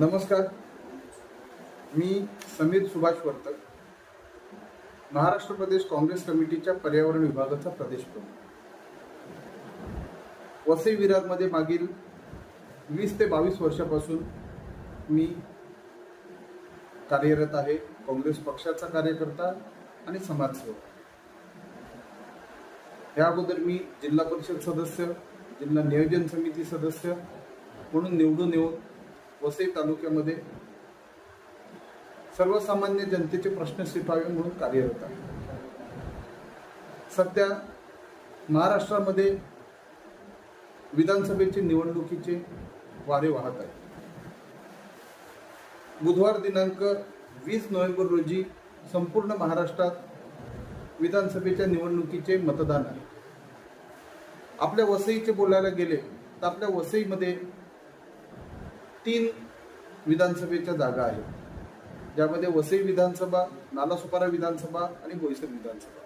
नमस्कार. मी समीर सुभाष वर्तक महाराष्ट्र प्रदेश काँग्रेस कमिटीच्या पर्यावरण विभागाचा प्रदेश प्रमुख. वसई विरारमध्ये मागील वीस ते बावीस वर्षापासून मी कार्यरत आहे. काँग्रेस पक्षाचा कार्यकर्ता आणि समाजसेवक. या अगोदर मी जिल्हा परिषद सदस्य जिल्हा नियोजन समिती सदस्य म्हणून निवडून येऊन वसई तालुक्यामध्ये सर्वसामान्य जनतेचे प्रश्न सुटावे म्हणून कार्यरत आहे. सध्या महाराष्ट्रामध्ये विधानसभेचे निवडणुकीचे वारे वाहत आहे बुधवार दिनांक वीस नोव्हेंबर रोजी संपूर्ण महाराष्ट्रात विधानसभेच्या निवडणुकीचे मतदान आहे. आपल्या वसईचे बोलायला गेले तर आपल्या वसईमध्ये तीन विधानसभेच्या जागा आहेत. ज्यामध्ये वसई विधानसभा नालासोपारा विधानसभा आणि बोईसर विधानसभा.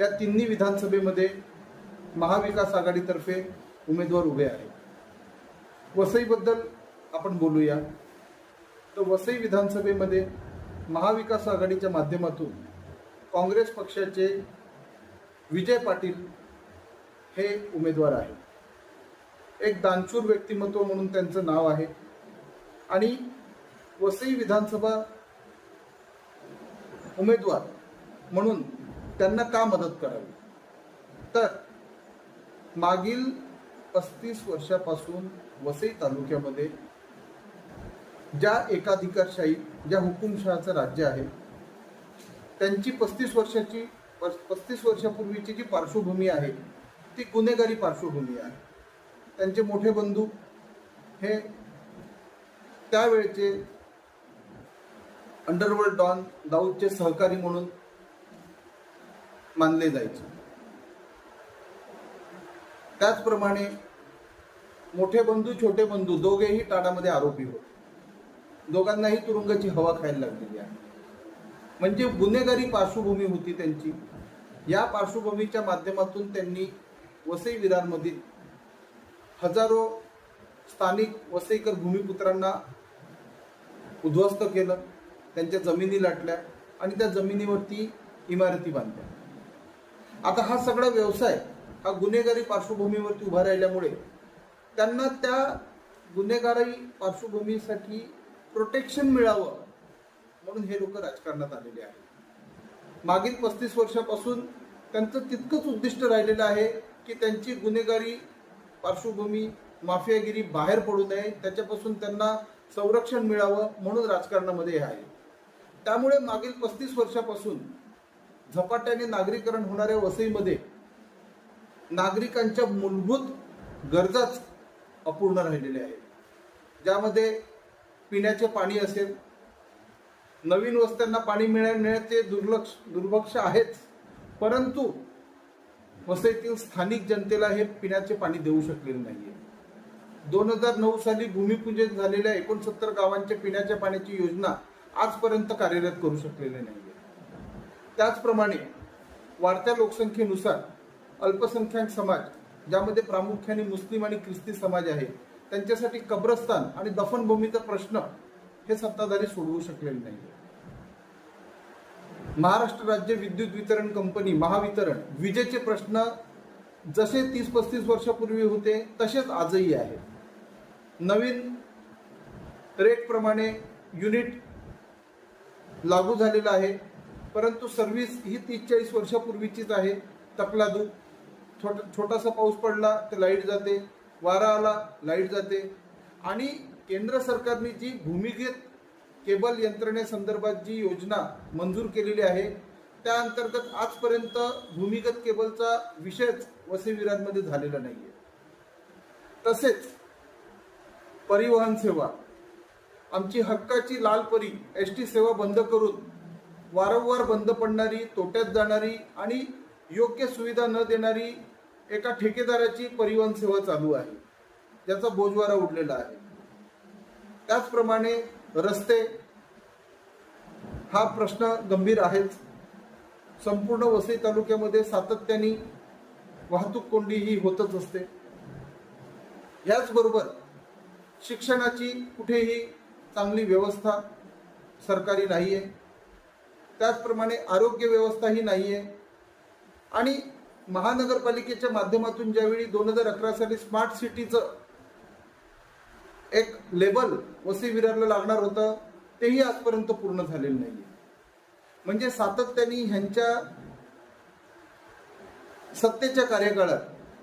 या तिन्ही विधानसभेमध्ये महाविकास आघाडीतर्फे उमेदवार उभे आहेत. वसईबद्दल आपण बोलूया. तर वसई विधानसभेमध्ये महाविकास आघाडीच्या माध्यमातून काँग्रेस पक्षाचे विजय पाटील हे उमेदवार आहेत. एक दानशूर व्यक्तिमत्व म्हणून त्यांचं नाव आहे. आणि वसई विधानसभा उमेदवार म्हणून त्यांना का मदत करावी? तर मागील पस्तीस वर्षापासून वसई तालुक्यामध्ये ज्या एकाधिकारशाही ज्या हुकुमशहाचं राज्य आहे त्यांची पस्तीस वर्षाची पस्तीस वर्षापूर्वीची जी पार्श्वभूमी आहे ती गुन्हेगारी पार्श्वभूमी आहे. त्यांचे मोठे बंधू हे त्यावेळचे अंडरवर्ल्ड डॉन दाऊदचे सहकारी म्हणून मानले जायचे. त्याचप्रमाणे मोठे बंधू छोटे बंधू दोघेही टाटामध्ये आरोपी होते. दोघांनाही तुरुंगाची हवा खायला लागलेली आहे. म्हणजे गुन्हेगारी पार्श्वभूमी होती त्यांची. या पार्श्वभूमीच्या माध्यमातून त्यांनी वसई विरारमधील हजारो स्थानिक वसईकर भूमिपुत्रांना उद्ध्वस्त केलं त्यांच्या जमिनी लाटल्या आणि त्या जमिनीवरती इमारती बांधल्या. आता हा सगळा व्यवसाय हा गुन्हेगारी पार्श्वभूमीवरती उभा राहिल्यामुळे त्यांना त्या गुन्हेगारी पार्श्वभूमीसाठी प्रोटेक्शन मिळावं म्हणून हे लोक राजकारणात आलेले आहेत. मागील पस्तीस वर्षापासून त्यांचं तितकंच उद्दिष्ट राहिलेलं आहे की त्यांची गुन्हेगारी पार्श्वभूमी माफियागिरी बाहेर पडू नये त्याच्यापासून त्यांना संरक्षण मिळावं म्हणून राजकारणामध्ये हे आहे. त्यामुळे मागील पस्तीस वर्षापासून झपाट्याने नागरीकरण होणाऱ्या वसईमध्ये नागरिकांच्या मूलभूत गरजाच अपूर्ण राहिलेल्या आहेत. ज्यामध्ये पिण्याचे पाणी असेल नवीन वस्त्यांना पाणी मिळण्याचे दुर्लक्ष दुर्भक्ष आहेच. परंतु वसईतील स्थानिक जनतेला हे पिण्याचे पाणी देऊ शकलेले नाहीये. दोन हजार नऊ साली भूमिपूजन झालेल्या एकोणसत्तर गावांच्या पिण्याच्या पाण्याची योजना आजपर्यंत कार्यरत करू शकलेले नाहीये. त्याचप्रमाणे वाढत्या लोकसंख्येनुसार अल्पसंख्याक समाज ज्यामध्ये प्रामुख्याने मुस्लिम आणि ख्रिस्ती समाज आहे त्यांच्यासाठी कब्रस्तान आणि दफनभूमीचा प्रश्न हे सत्ताधारी सोडवू शकलेले नाही महाराष्ट्र राज्य विद्युत वितरण कंपनी महावितरण विजेचे प्रश्न जसे तीस पस्तीस वर्षापूर्वी होते तसेच आजही आहे. नवीन रेटप्रमाणे युनिट लागू झालेलं आहे परंतु सर्व्हिस ही तीस चाळीस वर्षापूर्वीचीच आहे. तकलादू छोट छोटासा पाऊस पडला तर लाइट जाते. वारा आला लाइट जाते. आणि केंद्र सरकारने जी भूमिगत केबल यंत्रणेसंदर्भात जी योजना मंजूर केलेली आहे त्या अंतर्गत आजपर्यंत भूमिगत केबलचा विषयच वसई झालेला नाही आहे तसेच परिवहन सेवा आमची हक्काची लाल परी एस टी सेवा बंद करून वारंवार बंद पडणारी तोट्यात जाणारी आणि योग्य सुविधा न देणारी एका ठेकेदाराची परिवहन सेवा चालू आहे ज्याचा बोजवारा उडलेला आहे. त्याचप्रमाणे रस्ते हा प्रश्न गंभीर आहेच संपूर्ण वसई तालुक्यामध्ये सातत्याने वाहतूक कोंडी ही होतच असते. याचबरोबर शिक्षणाची कुठेही चांगली व्यवस्था सरकारी नाही आहे त्याचप्रमाणे आरोग्य व्यवस्थाही नाही आहे आणि महानगरपालिकेच्या माध्यमातून ज्यावेळी दोन हजार अकरा साली स्मार्ट सिटीचं एक लेबल वसई विरारला लागणार होतं तेही आजपर्यंत पूर्ण झालेलं नाही म्हणजे सातत्याने ह्यांच्या सत्तेच्या कार्यकाळात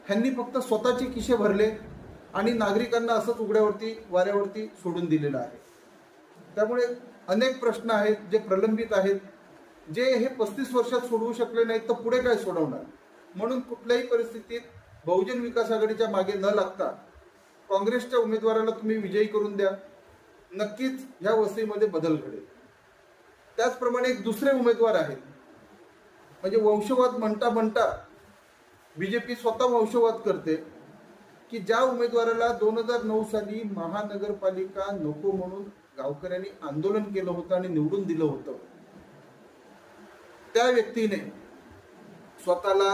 ह्यांनी फक्त स्वतःचे किशे भरले आणि नागरिकांना असंच उघड्यावरती वाऱ्यावरती सोडून दिलेलं आहे. त्यामुळे अनेक प्रश्न आहेत जे प्रलंबित आहेत. जे हे पस्तीस वर्षात सोडवू शकले नाहीत तर पुढे काय सोडवणार? म्हणून कुठल्याही परिस्थितीत बहुजन विकास आघाडीच्या मागे न लागता काँग्रेसच्या उमेदवाराला तुम्ही विजयी करून द्या. नक्कीच ह्या वस्तीमध्ये बदल घडेल. त्याचप्रमाणे एक दुसरे उमेदवार आहेत. म्हणजे वंशवाद म्हणता म्हणता बी जे पी स्वतः वंशवाद करते की ज्या उमेदवाराला दोन हजार नऊ साली महानगरपालिका नको म्हणून गावकऱ्यांनी आंदोलन केलं होतं आणि निवडून दिलं होतं. त्या व्यक्तीने स्वतःला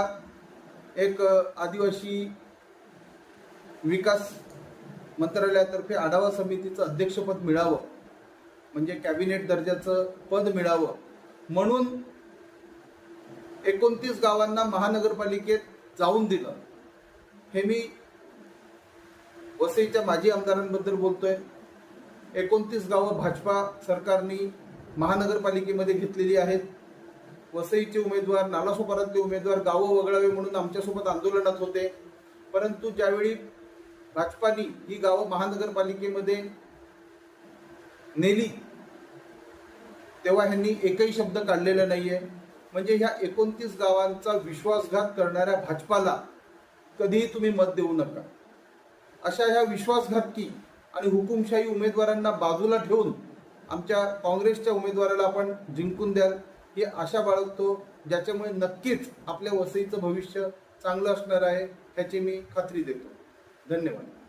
एक आदिवासी विकास मंत्रालयातर्फे आढावा समितीचं अध्यक्षपद मिळावं. म्हणजे कॅबिनेट दर्जाचं पद मिळावं. म्हणून एकोणतीस गावांना महानगरपालिकेत जाऊन दिलं. हे मी वसईच्या माजी आमदारांबद्दल बोलतोय. एकोणतीस गावं भाजपा सरकारने महानगरपालिकेमध्ये घेतलेली आहेत. वसईचे उमेदवार नालासोपारातले उमेदवार गावं वगळावे म्हणून आमच्यासोबत आंदोलनात होते. परंतु ज्यावेळी भाजपानी ही गावं महानगरपालिकेमध्ये नेली. तेव्हा ह्यांनी एकही शब्द काढलेला नाहीये. म्हणजे ह्या एकोणतीस गावांचा विश्वासघात करणाऱ्या भाजपाला कधीही तुम्ही मत देऊ नका. अशा ह्या विश्वासघातकी आणि हुकुमशाही उमेदवारांना बाजूला ठेवून आमच्या काँग्रेसच्या उमेदवाराला आपण जिंकून द्याल ही आशा बाळगतो. ज्याच्यामुळे नक्कीच आपल्या वसईचं भविष्य चांगलं असणार आहे ह्याची मी खात्री देतो. धन्यवाद.